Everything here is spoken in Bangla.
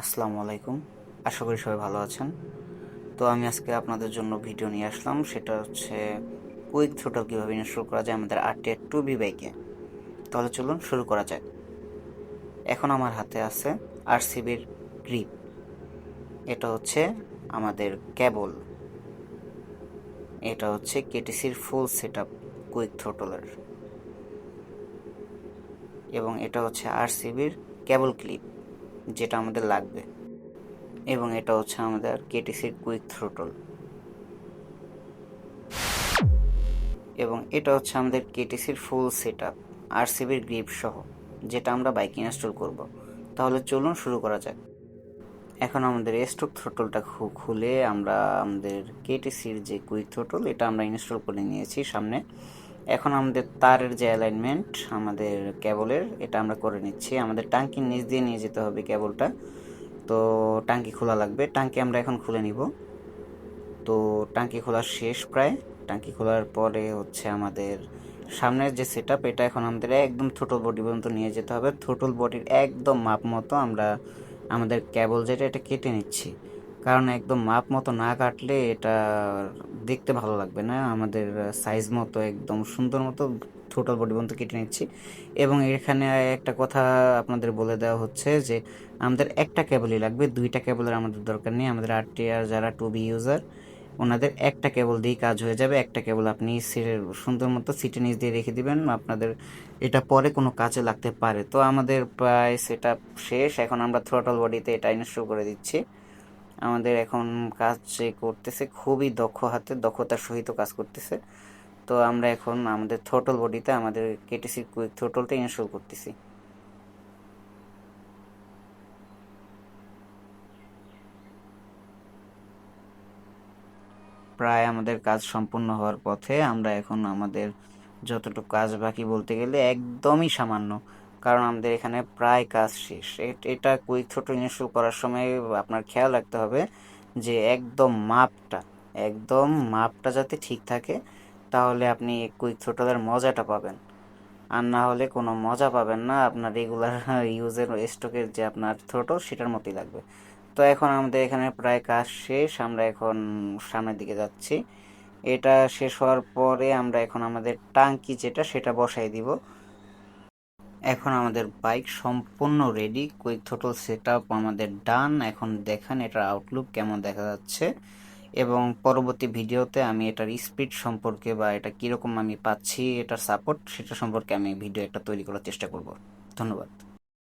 আসসালামু আলাইকুম। আশা করি সবাই ভালো আছেন। তো আমি আজকে আপনাদের জন্য ভিডিও নিয়ে আসলাম। সেটা হচ্ছে কুইক থ্রোটল কীভাবে ইনস্টল করা যায় আমাদের আর টি বি বাইকে তাহলে চলুন শুরু করা যাক। এখন আমার হাতে আছে আর সিবির গ্রিপ এটা হচ্ছে আমাদের ক্যাবল এটা হচ্ছে কেটিসির ফুল সেট আপ কুইক থ্রোটলের এবং এটা হচ্ছে আর সিবির কেবল ক্লিপ যেটা আমাদের লাগবে। এবং এটা হচ্ছে আমাদের কেটিসির কুইক থ্রোটল। এবং এটা হচ্ছে আমাদের কেটিসির ফুল সেট আপ আর সিবির গ্রিপ সহ, যেটা আমরা বাইক ইনস্টল করব। তাহলে চলুন শুরু করা যাক। এখন আমাদের স্টক থ্রোটলটা খুলে আমরা আমাদের কেটিসির যে কুইক থ্রোটল, এটা আমরা ইনস্টল করে নিয়েছি সামনে। এখন আমাদের তারের যে অ্যালাইনমেন্ট আমাদের কেবলের এটা আমরা করে নিচ্ছি। আমাদের টাঙ্কির নিচ দিয়ে নিয়ে যেতে হবে কেবলটা তো টাঙ্কি খোলা লাগবে। টাঙ্কি আমরা এখন খুলে নিব। তো টাঙ্কি খোলা শেষ প্রায়। টাঙ্কি খোলার পরে হচ্ছে আমাদের সামনের যে সেট এটা এখন আমাদের একদম থোটল বডি পর্যন্ত নিয়ে যেতে হবে। থোটল বডির একদম মাপ মতো আমরা আমাদের কেবল যেটা, এটা কেটে নিচ্ছি। কারণ একদম মাপ মতো না কাটলে এটা দেখতে ভালো লাগবে না। আমাদের সাইজ মতো, একদম সুন্দর মতো টোটাল বডি পর্যন্ত কেটে নিচ্ছি। এবং এখানে একটা কথা আপনাদের বলে দেওয়া হচ্ছে যে, আমাদের একটা কেবলই লাগবে, দুইটা কেবলের আমাদের দরকার নেই। আমাদের আর টি আর যারা টু বি ইউজার ওনাদের একটা কেবল দিয়েই কাজ হয়ে যাবে। একটা কেবল আপনি সুন্দর মতো সিটে নিচ দিয়ে রেখে দিবেন, আপনাদের এটা পরে কোনো কাজে লাগতে পারে। তো আমাদের প্রায় সেট শেষ। এখন আমরা থ্রোটল বডিতে এটা ইনস্টল করে দিচ্ছি। আমাদের এখন কাজ যে করতেছে খুবই দক্ষ হাতে, দক্ষতার সহিত কাজ করতেছে। তো আমরা এখন আমাদের থ্রোটল বডিতে আমাদের কেটিসি কুইক থ্রোটলটা ইনস্টল করতেছি। প্রায় আমাদের কাজ সম্পূর্ণ হওয়ার পথে আমরা এখন আমাদের যতটুকু কাজ বাকি বলতে গেলে একদমই সামান্য। কারণ আমাদের এখানে প্রায় কাজ শেষ। এটা কুইক থ্রোটল ইনস্টল করার সময় আপনার খেয়াল রাখতে হবে যে একদম মাপটা একদম মাপটা যাতে ঠিক থাকে, তাহলে আপনি কুইক থ্রোটলের মজাটা পাবেন। আর না হলে কোনো মজা পাবেন না, আপনার রেগুলার ইউজের স্টকের যে আপনার থ্রোটল সেটার মতোই লাগবে। তো এখন আমাদের এখানে প্রায় কাজ শেষ, আমরা এখন সামনের দিকে যাচ্ছি। এটা শেষ হওয়ার পরে আমরা এখন আমাদের টাঙ্কি যেটা, সেটা বসাই দিব। এখন আমাদের বাইক সম্পূর্ণ রেডি কুইক থ্রোটল সেট আমাদের ডান এখন দেখেন এটার আউটলুক কেমন দেখা যাচ্ছে। এবং পরবর্তী ভিডিওতে আমি এটার স্পিড সম্পর্কে বা এটা কীরকম আমি পাচ্ছি, এটার সাপোর্ট সেটা সম্পর্কে আমি ভিডিও একটা তৈরি করার চেষ্টা করব। ধন্যবাদ।